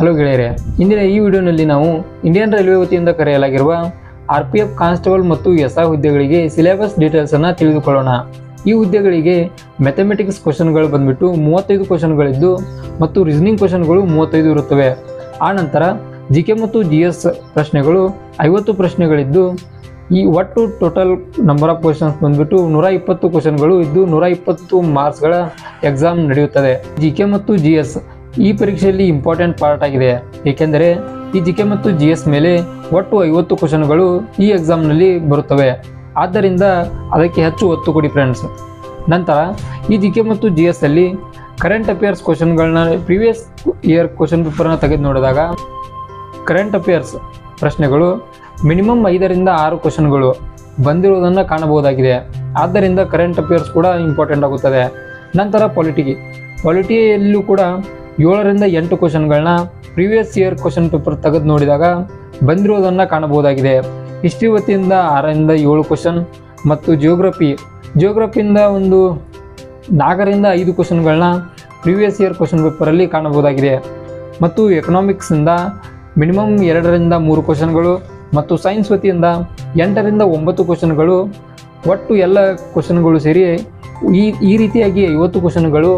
Hello ಗೆಳೆಯರೆ, ಇಂದಿನ ಈ ವಿಡಿಯೋನಲ್ಲಿ ನಾವು ಇಂಡಿಯನ್ ರೈಲ್ವೆ ವತಿಯಿಂದ ಕರೆಯಲಾಗಿರುವ ಆರ್ ಪಿ ಎಫ್ ಕಾನ್ಸ್ಟೇಬಲ್ ಮತ್ತು ಎಸ್ ಆ ಹುದ್ದೆಗಳಿಗೆ ಸಿಲೆಬಸ್ ಡೀಟೇಲ್ಸನ್ನು ತಿಳಿದುಕೊಳ್ಳೋಣ. ಈ ಹುದ್ದೆಗಳಿಗೆ ಮ್ಯಾಥಮೆಟಿಕ್ಸ್ ಕ್ವಶನ್ಗಳು ಬಂದ್ಬಿಟ್ಟು ಮೂವತ್ತೈದು ಕ್ವಶನ್ಗಳಿದ್ದು ಮತ್ತು ರೀಸನಿಂಗ್ ಕ್ವಶನ್ಗಳು ಮೂವತ್ತೈದು ಇರುತ್ತವೆ. ಆ ನಂತರ ಜಿ ಕೆ ಮತ್ತು ಜಿ ಎಸ್ ಪ್ರಶ್ನೆಗಳು ಐವತ್ತು ಪ್ರಶ್ನೆಗಳಿದ್ದು, ಈ ಒಟ್ಟು ಟೋಟಲ್ ನಂಬರ್ ಆಫ್ ಕ್ವಶನ್ಸ್ ಬಂದ್ಬಿಟ್ಟು ನೂರ ಇಪ್ಪತ್ತು ಕ್ವಶನ್ಗಳು ಇದ್ದು ನೂರ ಇಪ್ಪತ್ತು ಮಾರ್ಕ್ಸ್ಗಳ ಎಕ್ಸಾಮ್ ನಡೆಯುತ್ತದೆ. ಜಿ ಕೆ ಮತ್ತು ಜಿ ಎಸ್ ಈ ಪರೀಕ್ಷೆಯಲ್ಲಿ ಇಂಪಾರ್ಟೆಂಟ್ ಪಾರ್ಟ್ ಆಗಿದೆ. ಏಕೆಂದರೆ ಈ ಜಿಕೆ ಮತ್ತು ಜಿ ಎಸ್ ಮೇಲೆ ಒಟ್ಟು ಐವತ್ತು ಕ್ವಶನ್ಗಳು ಈ ಎಕ್ಸಾಮ್ನಲ್ಲಿ ಬರುತ್ತವೆ. ಆದ್ದರಿಂದ ಅದಕ್ಕೆ ಹೆಚ್ಚು ಒತ್ತು ಕೊಡಿ ಫ್ರೆಂಡ್ಸ್. ನಂತರ ಈ ಜಿಕೆ ಮತ್ತು ಜಿ ಎಸ್ ಅಲ್ಲಿ ಕರೆಂಟ್ ಅಫೇರ್ಸ್ ಕ್ವಶನ್ಗಳನ್ನ ಪ್ರಿವಿಯಸ್ ಇಯರ್ ಕ್ವಶನ್ ಪೇಪರ್ನ ತೆಗೆದು ನೋಡಿದಾಗ ಕರೆಂಟ್ ಅಫೇರ್ಸ್ ಪ್ರಶ್ನೆಗಳು ಮಿನಿಮಮ್ ಐದರಿಂದ ಆರು ಕ್ವಶನ್ಗಳು ಬಂದಿರುವುದನ್ನು ಕಾಣಬಹುದಾಗಿದೆ. ಆದ್ದರಿಂದ ಕರೆಂಟ್ ಅಫೇರ್ಸ್ ಕೂಡ ಇಂಪಾರ್ಟೆಂಟ್ ಆಗುತ್ತದೆ. ನಂತರ ಪೊಲಿಟಿಕಿ ಪಾಲಿಟಿಯಲ್ಲೂ ಕೂಡ ಏಳರಿಂದ ಎಂಟು ಕ್ವಶನ್ಗಳನ್ನ ಪ್ರೀವಿಯಸ್ ಇಯರ್ ಕ್ವಶನ್ ಪೇಪರ್ ತೆಗೆದು ನೋಡಿದಾಗ ಬಂದಿರೋದನ್ನು ಕಾಣಬಹುದಾಗಿದೆ. ಹಿಸ್ಟ್ರಿ ವತಿಯಿಂದ ಆರರಿಂದ ಏಳು ಕ್ವಶನ್ ಮತ್ತು ಜಿಯೋಗ್ರಫಿ ಜಿಯೋಗ್ರಫಿಯಿಂದ ಒಂದು ನಾಲ್ಕರಿಂದ ಐದು ಕ್ವಶನ್ಗಳನ್ನ ಪ್ರೀವಿಯಸ್ ಇಯರ್ ಕ್ವಶನ್ ಪೇಪರಲ್ಲಿ ಕಾಣಬಹುದಾಗಿದೆ. ಮತ್ತು ಎಕನಾಮಿಕ್ಸಿಂದ ಮಿನಿಮಮ್ ಎರಡರಿಂದ ಮೂರು ಕ್ವಶನ್ಗಳು ಮತ್ತು ಸೈನ್ಸ್ ವತಿಯಿಂದ ಎಂಟರಿಂದ ಒಂಬತ್ತು ಕ್ವಶನ್ಗಳು ಒಟ್ಟು ಎಲ್ಲ ಕ್ವಶನ್ಗಳು ಸೇರಿ ಈ ಈ ರೀತಿಯಾಗಿ ಐವತ್ತು ಕ್ವಶನ್ಗಳು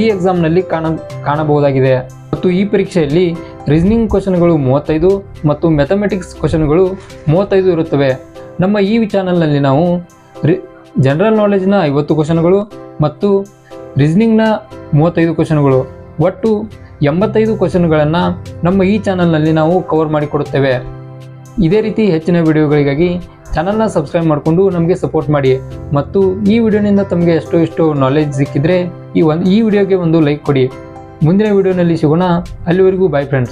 ಈ ಎಕ್ಸಾಮ್ನಲ್ಲಿ ಕಾಣ, ಕಾಣಬಹುದಾಗಿದೆ. ಮತ್ತು ಈ ಪರೀಕ್ಷೆಯಲ್ಲಿ ರೀಸನಿಂಗ್ ಕ್ವಶನ್ಗಳು ಮೂವತ್ತೈದು ಮತ್ತು ಮ್ಯಾಥಮೆಟಿಕ್ಸ್ ಕ್ವಶನ್ಗಳು ಮೂವತ್ತೈದು ಇರುತ್ತವೆ. ನಮ್ಮ ಈ ಚಾನಲ್ನಲ್ಲಿ ನಾವು ರಿ ಜನರಲ್ ನಾಲೆಜ್ನ ಐವತ್ತು ಕ್ವಶನ್ಗಳು ಮತ್ತು ರೀಸನಿಂಗ್ನ ಮೂವತ್ತೈದು ಕ್ವಶನ್ಗಳು ಒಟ್ಟು ಎಂಬತ್ತೈದು ಕ್ವಶನ್ಗಳನ್ನು ನಮ್ಮ ಈ ಚಾನಲ್ನಲ್ಲಿ ನಾವು ಕವರ್ ಮಾಡಿಕೊಡುತ್ತೇವೆ. ಇದೇ ರೀತಿ ಹೆಚ್ಚಿನ ವಿಡಿಯೋಗಳಿಗಾಗಿ ಚಾನಲ್ನ ಸಬ್ಸ್ಕ್ರೈಬ್ ಮಾಡಿಕೊಂಡು ನಮಗೆ ಸಪೋರ್ಟ್ ಮಾಡಿ. ಮತ್ತು ಈ ವಿಡಿಯೋನಿಂದ ತಮಗೆ ಎಷ್ಟೋ ಎಷ್ಟೋ ನಾಲೆಜ್ ಸಿಕ್ಕಿದ್ರೆ ಈ ಒಂದು ಈ ವಿಡಿಯೋಗೆ ಒಂದು ಲೈಕ್ ಕೊಡಿ. ಮುಂದಿನ ವಿಡಿಯೋನಲ್ಲಿ ಸಿಗೋಣ. ಅಲ್ಲಿವರೆಗೂ ಬಾಯ್ ಫ್ರೆಂಡ್ಸ್